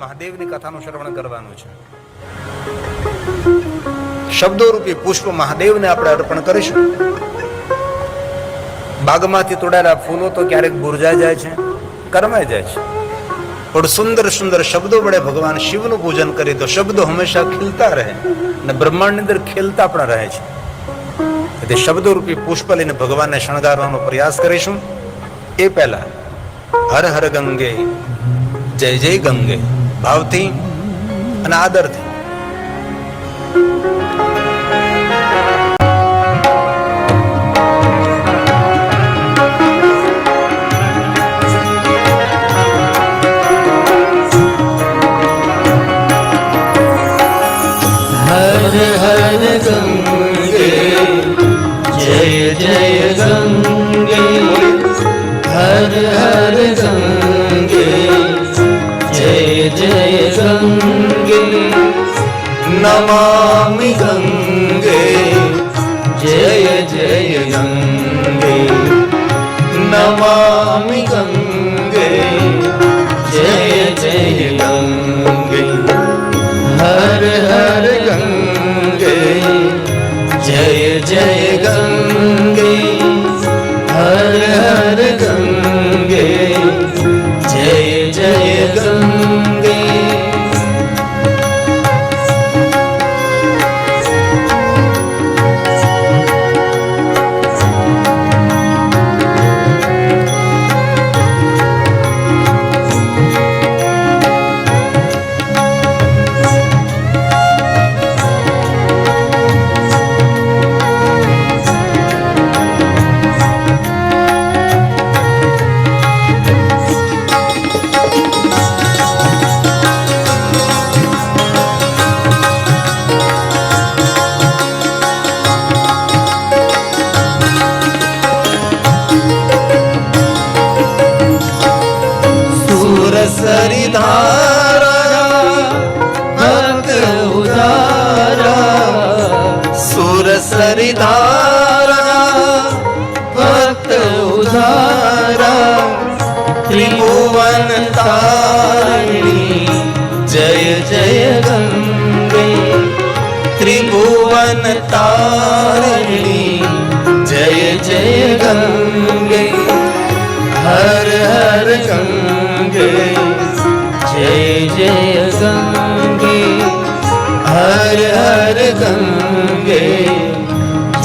મહાદેવની કથાનું શ્રવણ કરવાનું છે. શબ્દો રૂપી પુષ્પ મહાદેવને આપણે અર્પણ કરીશું. બાગમાંથી તોડાયેલા ફૂલો તો ક્યારેક બુરજા જાય છે, કરમાઈ જાય છે. પણ સુંદર સુંદર શબ્દો વડે ભગવાન શિવનું પૂજન કરીએ તો શબ્દો હંમેશા ખીલતા રહે અને બ્રહ્માંડની અંદર ખીલતા પણ રહે છે. એટલે શબ્દો રૂપી પુષ્પ લઈને ભગવાનને શણગારવાનો પ્રયાસ કરીશું. એ પહેલા હર હર ગંગે, જય જય ગંગે. ભાવથી અને આદરથી.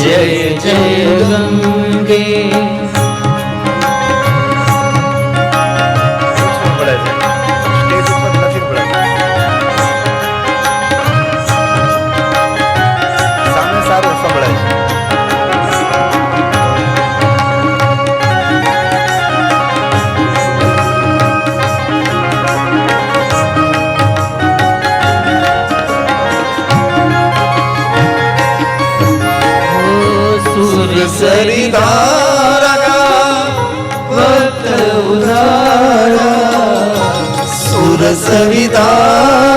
જય જય ગંગે सविता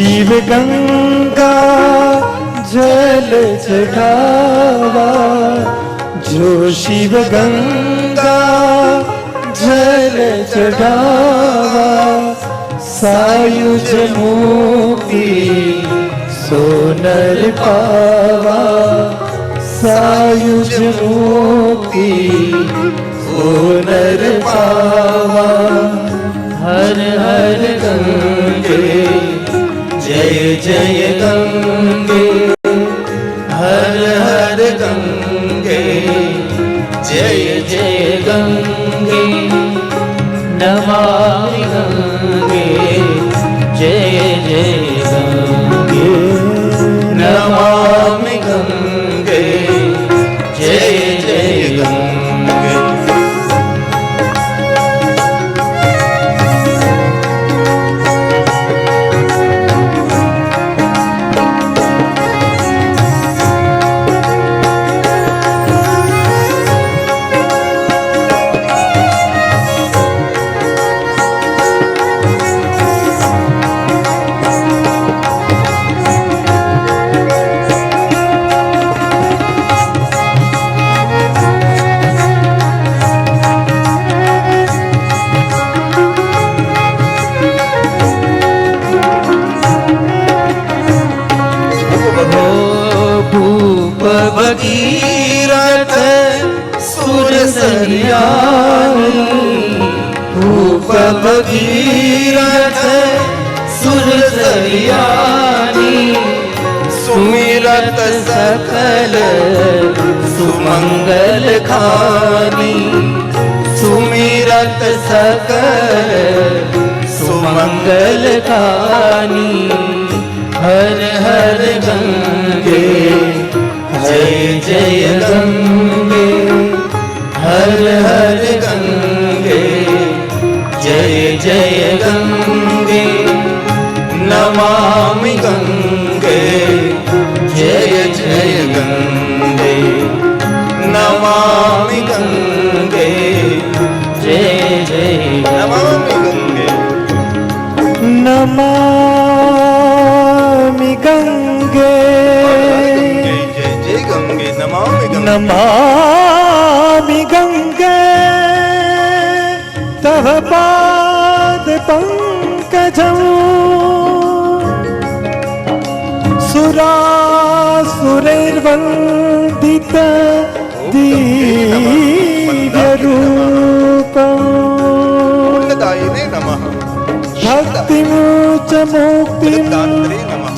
શિવ ગંગા જલ ચઢાવા જો શિવ ગંગા જલ ચઢાવા સાયુજ મુક્તિ સોનર પાવા સાયુજ મુક્તિ સોનર પાવા હર હર ગંગે జయ జయ తండ్రి सुमिरत सकल सुमंगल खानी हर हर गंगे जय जय गंगे हर हर गंगे नमामि गंगे तव पाद पादपङ्कजम् सुरासुरैर्वन्दित दिव्यरूपदायिने नमः भक्तिं च मुक्तिं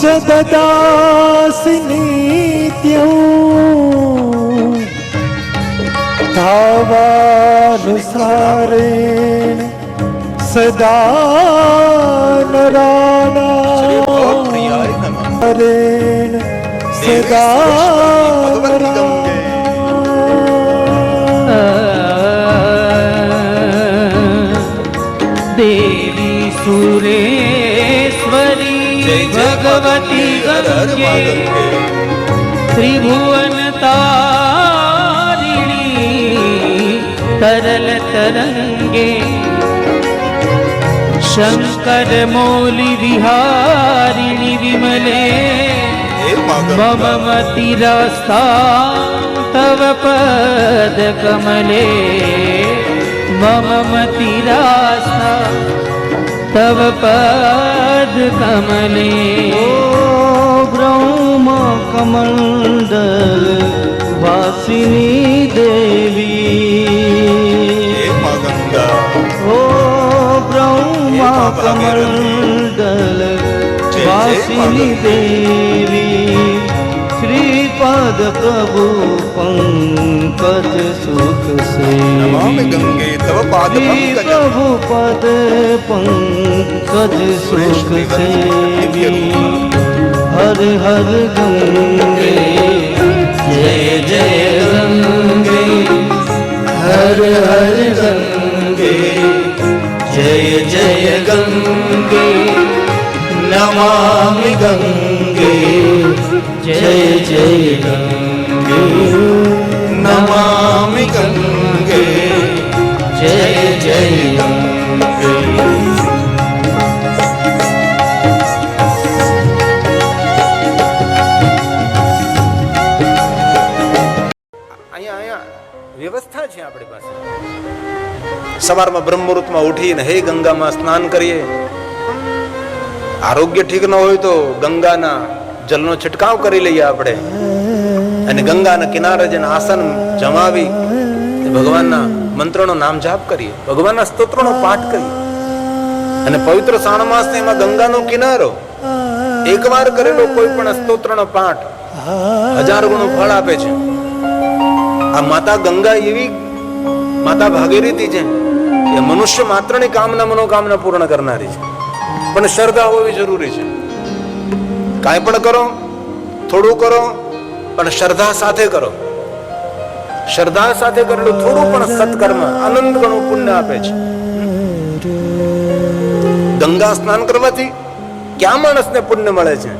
च ददासि नित्यम् ભાવાનુસારે સદા નરાના રેણ સદા દેવી સુરેશ્વરી ભગવતી ગંગે ત્રિભુવ तरल तरंगे शंकर मौलि विहारिणि विमले हे माँ मम गंगा मतिरस्ता तव पद कमले मम मतिरास्ता तव पद कमले ब्रह्म कमण्डल વિનાશિની દેવી ઓ બ્રહ્મા કમલ દલ વાસિની દેવી શ્રીપદ પ્રભુ પંકજ સુખ સેવી શ્રી પ્રભુ પદ પંકજ સુખ સેવી હર હર ગંગે જય જય રંગે હર હર રંગે જય જય ગંગે નમામિ ગંગે જય જય ગંગે નમામિ ગંગે જય જય ગંગે વ્યવસ્થા છે આપણી પાસે. સવારમાં બ્રહ્મ ઉઠીને હે ગંગામાં સ્નાન કરીએ. આરોગ્ય ઠીક ન હોય તો ગંગાના જલનો છંટકાવ કરી લઈએ આપણે. અને ગંગાના કિનારે જઈને આસન જમાવી ભગવાનના મંત્રનો નામ જાપ કરીએ. ભગવાનના સ્તોત્રનો પાઠ કરીએ. અને પવિત્ર શ્રાવણ માસ એમાં ગંગાનો કિનારો એકવાર કરેલો કોઈ પણ સ્તોત્રનો પાઠ હજાર ગુણો ફળ આપે છે. આ માતા ગંગા એવી માતા ભાગીરથી છે એ મનુષ્ય માત્રની કામના મનોકામના પૂર્ણ કરનારી છે. પણ શ્રદ્ધા હોવી જરૂરી છે. કાંઈ પણ કરો, થોડું કરો, પણ શ્રદ્ધા સાથે કરો. શ્રદ્ધા સાથે કરેલું થોડું પણ સત્કર્મ આનંદ ગણું પુણ્ય આપે છે. ગંગા સ્નાન કરવાથી ક્યાં માણસને પુણ્ય મળે છે?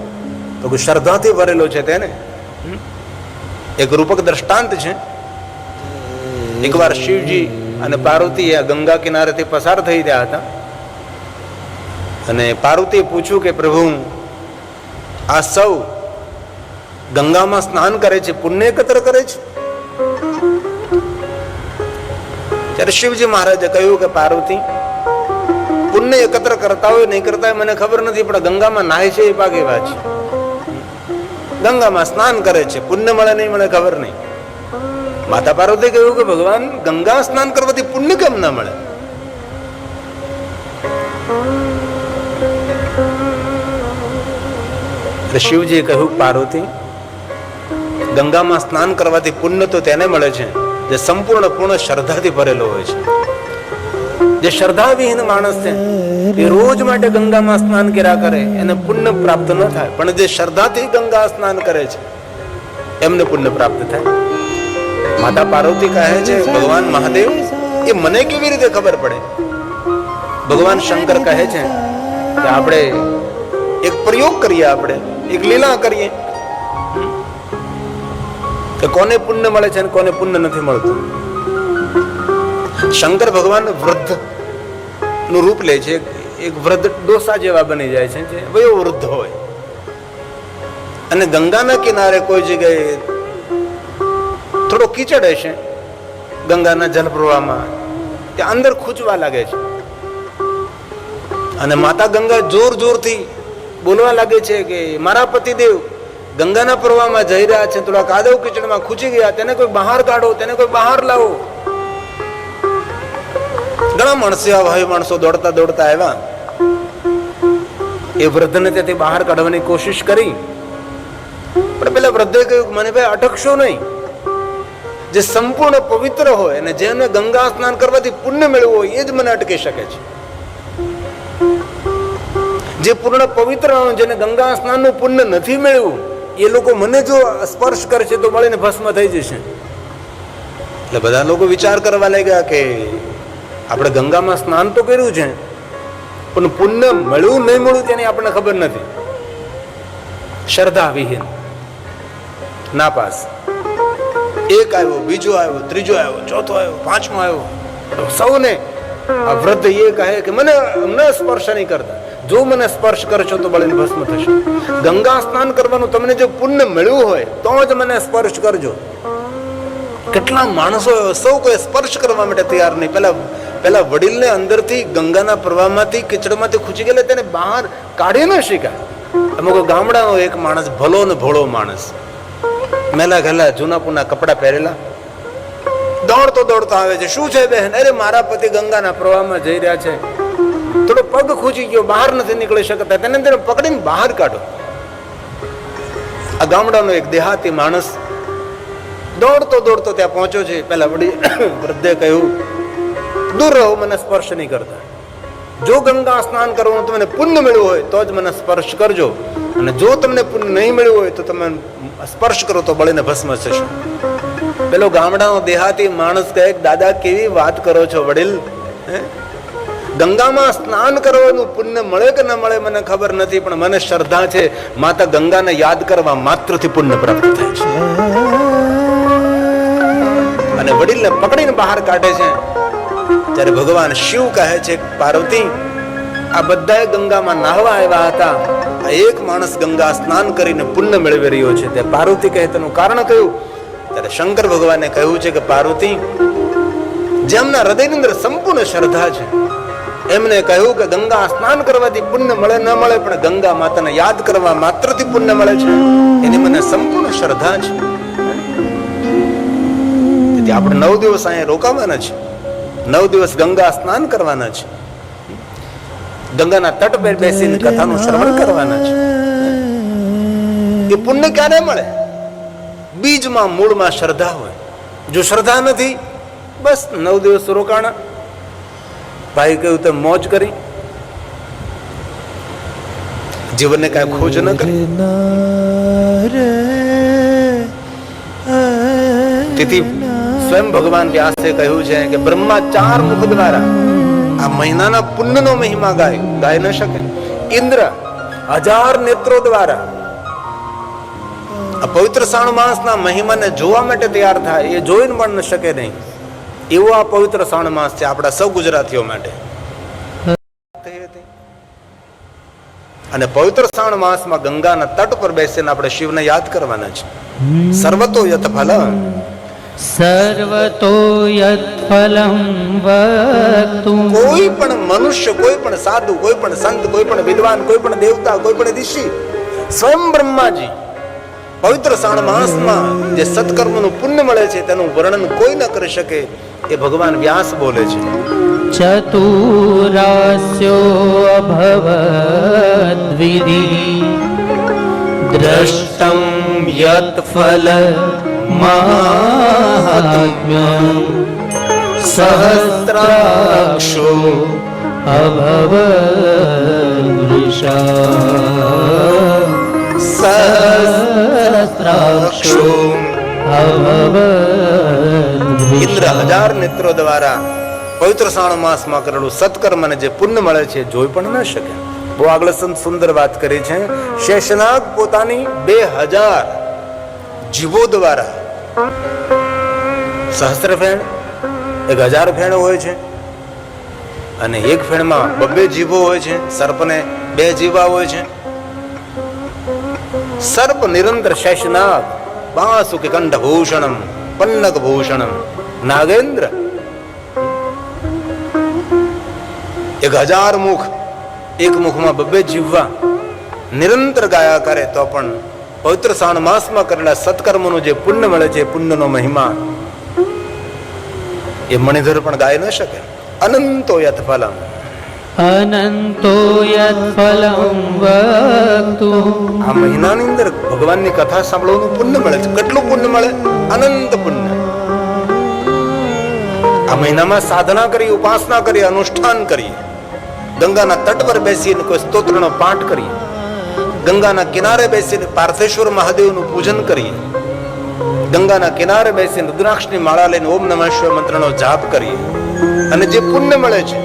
તો શ્રદ્ધાથી ભરેલો છે તેને? એક રૂપક દ્રષ્ટાંત છે. એકવાર શિવજી અને પાર્વતી આ ગંગા કિનારેથી પસાર થઈ રહ્યા હતા. અને પાર્વતીએ પૂછ્યું કે, પ્રભુ, આ સૌ ગંગામાં સ્નાન કરે છે, પુણ્ય એકત્ર કરે છે? ત્યારે શિવજી મહારાજે કહ્યું કે, પાર્વતી, પુણ્ય એકત્ર કરતા હોય, નહીં કરતા હોય, મને ખબર નથી, પણ ગંગામાં નાય છે એ પાકે વાત છે. ગંગામાં સ્નાન કરે છે, પુણ્ય મળે નહીં મળે ખબર નહીં. માતા પાર્વતી કહ્યું કે ભગવાન ગંગા સ્નાન કરવાથી પુણ્ય કેમ ના મળે? એટલે શિવજીએ કહ્યું, પાર્વતી, ગંગામાં સ્નાન કરવાથી પુણ્ય તો તેને મળે છે, જે સંપૂર્ણ પૂર્ણ શ્રદ્ધાથી ભરેલો હોય છે. જે શ્રદ્ધાવિહીન માણસ છે, એ રોજ માટે ગંગામાં સ્નાન કર્યા કરે, એને પુણ્ય પ્રાપ્ત ન થાય. પણ જે શ્રદ્ધાથી ગંગા સ્નાન કરે છે, એમને પુણ્ય પ્રાપ્ત થાય. માતા પાર્વતી કહે છે, ભગવાન મહાદેવ, એ મને કેવી રીતે ખબર પડે? ભગવાન શંકર કહે છે કે, આપણે એક પ્રયોગ કરીએ આપણે, એક લીલા કરીએ. કે કોને પુણ્ય મળે છે અને કોને પુણ્ય નથી મળતું. શંકર ભગવાન વૃદ્ધનું રૂપ લે છે, એક વૃદ્ધ ડોસા જેવા બની જાય છે, જે વયો વૃદ્ધ હોય. અને ગંગાના કિનારે કોઈ જગ્યાએ થોડો કીચડ હશે ગંગાના જલપ્રવાહમાં. તે અંદર ખૂંચવા લાગે છે. અને માતા ગંગા જોર જોરથી બોલવા લાગે છે કે મારા પતિદેવ, ગંગાના પ્રવાહમાં જઈ રહ્યા છે થોડા કાદવ કીચડમાં ખૂંચી ગયા, તેને કોઈ બહાર કાઢો, તેને કોઈ બહાર લાવો. ઘણા માણસો ભાઈ માણસો દોડતા દોડતા આવ્યા. એ વૃદ્ધને ત્યાંથી બહાર કાઢવાની કોશિશ કરી. પણ પેલા વૃદ્ધે કહ્યું મને ભાઈ અટકશો નહીં. જે સંપૂર્ણ પવિત્ર હોય અને જેને ગંગા સ્નાન કરવાથી પુણ્ય મેળવવું હોય, એ જ મને અટકી શકે છે. જે પૂર્ણ પવિત્ર જેને ગંગા સ્નાનનું પુણ્ય નથી મેળવ્યું, એ લોકો મને જો સ્પર્શ કરશે તો મળીને ભસ્મ થઈ જશે. એટલે બધા લોકો વિચાર કરવા લાગ્યા કે આપણે ગંગામાં સ્નાન તો કર્યું છે, પણ પુણ્ય મળ્યું નહીં મળ્યું તેની આપણને ખબર નથી. શ્રદ્ધા વિહીન. નાપાસ. એક આવ્યો, બીજો આવ્યો, ત્રીજો આવ્યો, ચોથો આવ્યો, પાંચમો આવ્યો. સૌને આ વૃદ્ધ એ કહે કે મને ન સ્પર્શ નહીં કરતા. જો મને સ્પર્શ કરશો તો બળીને ભસ્મ થશે. ગંગા સ્નાન કરવાનું તમને જો પુણ્ય મળ્યું હોય, તો જ મને સ્પર્શ કરજો. કેટલા માણસો સૌ કોઈ સ્પર્શ કરવા માટે તૈયાર નહીં. પેલા પેલા વડીલને અંદરથી ગંગાના પ્રવાહમાંથી, કીચડમાંથી ખૂચી ગયેલા તેને બહાર કાઢી ન શીખાય. અમુક ગામડાનો એક માણસ ભલો ને ભોળો માણસ. મેલા ઘેલા જૂના પૂના કપડા પહેરેલા. દોડતો દોડતો આવે છે. શું છે બહેન અરે મારા પતિ ગંગાના પ્રવાહમાં જઈ રહ્યા છે. થોડો પગ ખૂચી ગયો. બહાર નથી નીકળી શકતા. તેને તેને પકડીને બહાર કાઢો. આ ગામડાનો એક દેહાતી માણસ દોડતો દોડતો ત્યાં પહોંચ્યો છે. પેલા વડી વૃદ્ધે કહ્યું, દૂર રહો, મને સ્પર્શ નહીં કરતા. જો ગંગા સ્નાન કરવાનું તમને પુણ્ય મળ્યું હોય, તો જ મને સ્પર્શ કરજો. અને જો તમને પુણ્ય નહીં મળ્યું હોય, તો તમે સ્પર્શ કરો, તો બળીને ભસ્મ થશો. પેલો ગામડાનો દેહાતી માણસ કહે, દાદા, કેવી વાત કરો છો વડીલ? ગંગામાં સ્નાન કરવાનું પુણ્ય મળે કે ન મળે મને ખબર નથી, પણ મને શ્રદ્ધા છે. માતા ગંગાને યાદ કરવા માત્રથી પુણ્ય પ્રાપ્ત થાય છે. અને વડીલને પકડીને બહાર કાઢે છે. ત્યારે ભગવાન શિવ કહે છે, પાર્વતી, આ બધાએ ગંગામાં નાહવા આવ્યા હતા. આ એક માણસ ગંગા સ્નાન કરીને પુણ્ય મેળવી રહ્યો છે. તે પાર્વતી કહે, તેનું કારણ કયું? ત્યારે શંકર ભગવાને કહ્યું છે કે, પાર્વતી, જેમના હૃદયની અંદર સંપૂર્ણ શ્રદ્ધા છે, એમને કહ્યું કે ગંગા સ્નાન કરવાથી પુણ્ય મળે ન મળે, પણ ગંગા માતાને યાદ કરવા માત્રથી પુણ્ય મળે છે. એની મને સંપૂર્ણ શ્રદ્ધા છે. આપણે નવ દિવસ અહીંયા રોકાવાના છે નવ દિવસ ગંગા સ્નાન કરવાના છે. ગંગાના તટ પર બેસીને કથાનું શ્રવણ કરવાના છે. એ પુણ્ય ક્યારે મળે? બીજમાં મૂળમાં શ્રદ્ધા હોય. જો શ્રદ્ધા નથી બસ નવ દિવસ રોકાણા. ભાઈ કહ્યું તો મોજ કરી. જીવનને કાંઈ ખોજ ન કરી. તેથી સ્વયં ભગવાન વ્યાસે કહ્યું છે કે બ્રહ્મા ચાર મુખ દ્વારા આ મહિનાના પુણ્યનો મહિમા ગાય ગાય ન શકે. ઇન્દ્ર હજાર નેત્રો દ્વારા આ પવિત્ર શ્રાવણ માસના મહિમાને જોવા માટે તૈયાર થાય એ જોઈને પણ ન શકે નહીં. એવો આ પવિત્ર શ્રાવણ માસ છે આપણા સૌ ગુજરાતીઓ માટે. અને પવિત્ર શ્રાવણ માસમાં ગંગાના તટ પર બેસીને આપણે શિવને યાદ કરવાના છે. સર્વતો યથ ફલ સર્વતો યત્ફલં વક્તુ કોઈ પણ મનુષ્ય કોઈ પણ સાધુ કોઈ પણ સંત કોઈ પણ વિદ્વાન કોઈ પણ દેવતા કોઈ પણ ઋષિ સ્વયં બ્રહ્માજી પવિત્ર શ્રાવણ માસમાં જે સત્કર્મનું પુણ્ય મળે છે તેનું વર્ણન કોઈ ન કરી શકે એ ભગવાન વ્યાસ બોલે છે. ચતુરાસ્યો અભવદ્વિધિ દ્રષ્ટમ યત ફલ માહાત્મ્યમ સહસ્રાક્ષો સહસ્ત્રાક્ષો ઇન્દ્ર હજાર નેત્રો દ્વારા પવિત્ર શ્રાવણ માસમાં કરેલું સત્કર્મને જે પુણ્ય મળે છે, જોઈ પણ ન શકે બહુ આગળ સંત સુંદર વાત કરી છે. શેષનાગ પોતાની બે હજાર જીવો દ્વારા. સહસ્ત્ર ફેણ, એક હજાર ફેણ હોય છે. અને એક ફેણમાં બબ્બે જીવો હોય છે, સર્પને બે જીવા હોય છે. સર્પ નિરંતર શેષનાગ બાસુકે કંઠ ભૂષણમ પન્નક ભૂષણમ, નાગેન્દ્ર. એક હજાર મુખ, એક મુખમાં બબ્બે જીવવા. નિરંતર ગાયા કરે તો પણ પવિત્ર શ્રાવણ માસમાં કરેલા સત્કર્મનું જે પુણ્ય મળે છે પુણ્યનો મહિમા એ મણિધર પણ ગાય ન શકે. અનંતો યથ ફલમ. અનંતો યત્ફલં વક્તુ આ મહિનાની અંદર ભગવાનની કથા સાંભળવાનું પુણ્ય મળે છે. કેટલું પુણ્ય મળે? અનંત પુણ્ય. આ મહિનામાં સાધના કરી ઉપાસના કરી અનુષ્ઠાન કરીએ ગંગાના તટ પર બેસીને કોઈ સ્તોત્રનો પાઠ કરીએ ગંગાના કિનારે બેસીને પાર્થેશ્વર મહાદેવનું પૂજન કરીએ. ગંગાના કિનારે બેસીને રુદ્રાક્ષની માળા લઈને ઓમ નમઃ શિવાય મંત્રનો જાપ કરીએ. અને જે પુણ્ય મળે છે,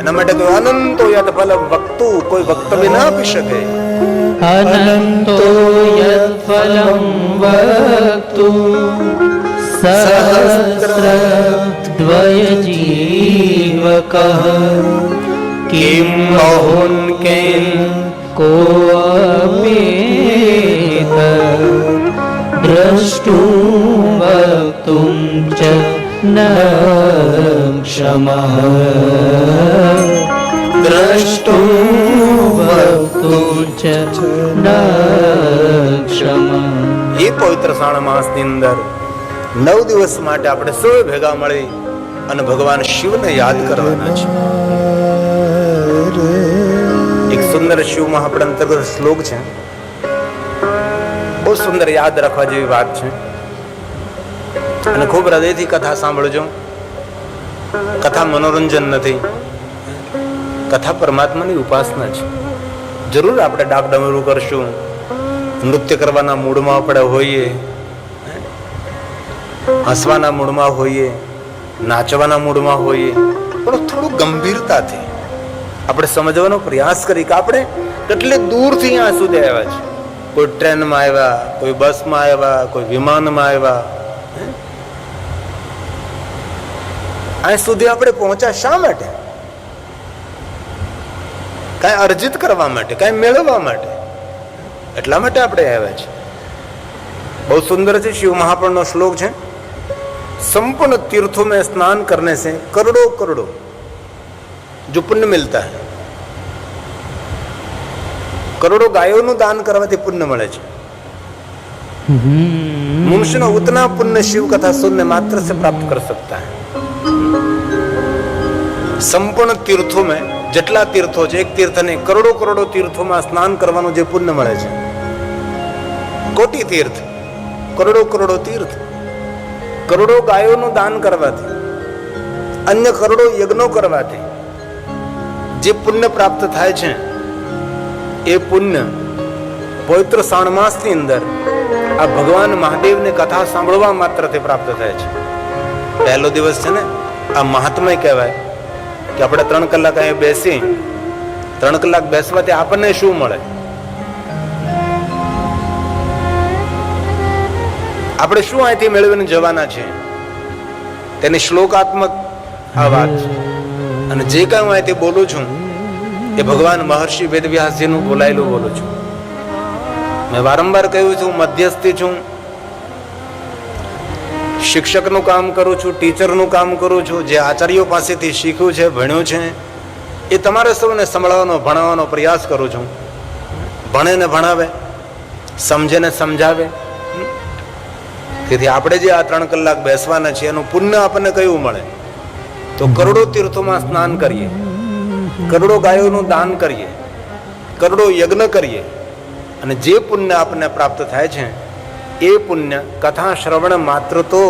એના માટે કોઈ અનંતો યાદ ફલ વક્તુ કોઈ વક્તવ્ય ના આપી શકે. અનંતો યત્ફલં વક્તુ સહસ્રદ્વયજીવકઃ. કિમ મહોન કેન ચ ન ક્ષમઃ દ્રષ્ટું વક્તું ચ ન ક્ષમઃ એ પવિત્ર શ્રાવણ માસની અંદર નવ દિવસ માટે આપણે સૌ ભેગા મળી અને ભગવાન શિવને યાદ કરવાના છે સુંદર શિવમાં આપણે અંતર્ગત શ્લોક છે. બહુ સુંદર યાદ રાખવા જેવી વાત છે. અને ખૂબ હૃદયથી કથા સાંભળજો. કથા મનોરંજન નથી. કથા પરમાત્માની ઉપાસના છે. જરૂર આપણે ડાકડમરું કરશું. નૃત્ય કરવાના મૂડમાં આપણે હોઈએ. હસવાના મૂડમાં હોઈએ. નાચવાના મૂડમાં હોઈએ. પણ થોડું ગંભીરતાથી. આપણે સમજવાનો પ્રયાસ કરી કે આપણે કેટલે દૂરથી અહીંયા સુધી આવ્યા છે કોઈ ટ્રેનમાં આવ્યા, કોઈ બસમાં આવ્યા, કોઈ વિમાનમાં આવ્યા અહીં સુધી આપણે પહોંચ્યા શા માટે? કાંઈ અર્જિત કરવા માટે, કાંઈ મેળવવા માટે? એટલા માટે આપણે આવ્યા છે બહુ સુંદર છે, શિવ મહાપણનો શ્લોક છે. સંપૂર્ણ તીર્થો મેં સ્નાન કરને છે કરોડો કરોડો जो पुण्य मिलता કરોડો ગાયોનું દાન કરવાથી પુણ્ય મળે છે મનુષ્યનો ઉતના પુણ્ય શિવ કથા શૂન્ય માત્ર સે પ્રાપ્ત કરી શકતા है। સંપૂર્ણ તીર્થો મે જેટલા તીર્થો છે એક તીર્થ નહીં કરોડો કરોડો તીર્થોમાં સ્નાન કરવાનું જે પુણ્ય મળે છે કોટી તીર્થ કરોડો કરોડો તીર્થ કરોડો ગાયોનું દાન કરવાથી અન્ય કરોડો યજ્ઞો કરવાથી જે પુણ્ય પ્રાપ્ત થાય છે, એ પુણ્ય પવિત્ર શ્રાવણ માસની અંદર આ ભગવાન મહાદેવની કથા સાંભળવા માત્રથી પ્રાપ્ત થાય છે. પહેલો દિવસ છે ને, આ મહાત્મય કહેવાય કે આપણે ત્રણ કલાક અહીંયા બેસી, ત્રણ કલાક બેસવાથી આપણને શું મળે? આપણે શું અહીંથી મેળવીને જવાના છે તેની શ્લોકાત્મક આ વાત છે. અને જે કાંઈ હું અહીંથી બોલું છું, એ ભગવાન મહર્ષિ વેદવ્યાસજીનું બોલાયેલું બોલું છું. મેં વારંવાર કહ્યું છું, મધ્યસ્થી છું. શિક્ષકનું કામ કરું છું, ટીચરનું કામ કરું છું, જે આચાર્યો પાસેથી શીખ્યું છે, ભણ્યું છે, એ તમારે સૌને સંભળાવવાનો, ભણાવવાનો પ્રયાસ કરું છું. ભણે ને ભણાવે, સમજે ને સમજાવે. તેથી આપણે જે આ ત્રણ કલાક બેસવાના છીએ, એનું પુણ્ય આપણને કયું મળે? તો કરોડો તીર્થોમાં સ્નાન કરીએ. કરોડો ગાયોનું દાન કરીએ. કરોડો યજ્ઞ કરીએ. અને જે પુણ્ય આપણને પ્રાપ્ત થાય છે, એ પુણ્ય કથા શ્રવણ માત્ર તો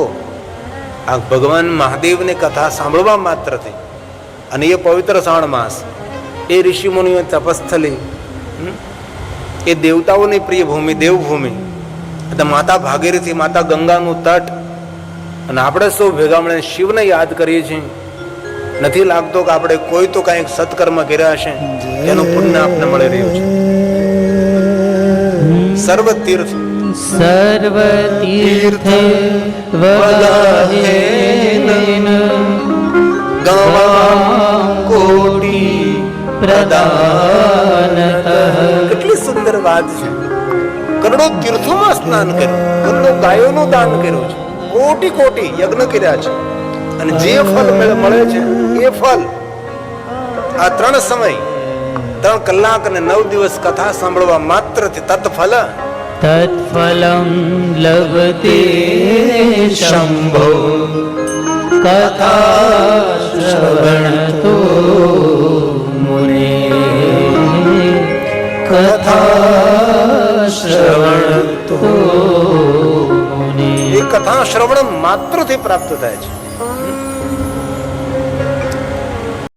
આ ભગવાન મહાદેવની કથા સાંભળવા માત્રથી અને એ પવિત્ર શ્રાવણ માસ, એ ઋષિમુનિઓ તપસ્થલી એ દેવતાઓની પ્રિય ભૂમિ દેવભૂમિ, એટલે માતા ભાગીરથી માતા ગંગાનું તટ. અને આપણે સૌ ભેગા મળીને શિવને યાદ કરીએ છીએ. નથી લાગતો કે આપણે કોઈ તો કાંઈક સત્કર્મ કર્યા હશે એનું પુણ્ય આપને મળી રહ્યું છે. સર્વ તીર્થ. સર્વતીર્થ વગાહેન ગવા કોટી પ્રદાનતઃ કેટલી સુંદર વાત છે. કરોડો તીર્થોમાં સ્નાન કર્યું કરોડો ગાયોનું દાન કર્યું છે. કોટી કોટી યજ્ઞ કર્યા છે. અને જે ફળ મળે મળે છે એ ફલ આ ત્રણ સમય ત્રણ કલાક અને નવ દિવસ કથા સાંભળવા માત્રથી તત્ફલ. તત્ફલમ લભતે શંભો. કથા શ્રવણતો મુને. કથા શ્રવણતો મુને. એ કથા શ્રવણ માત્રથી પ્રાપ્ત થાય છે.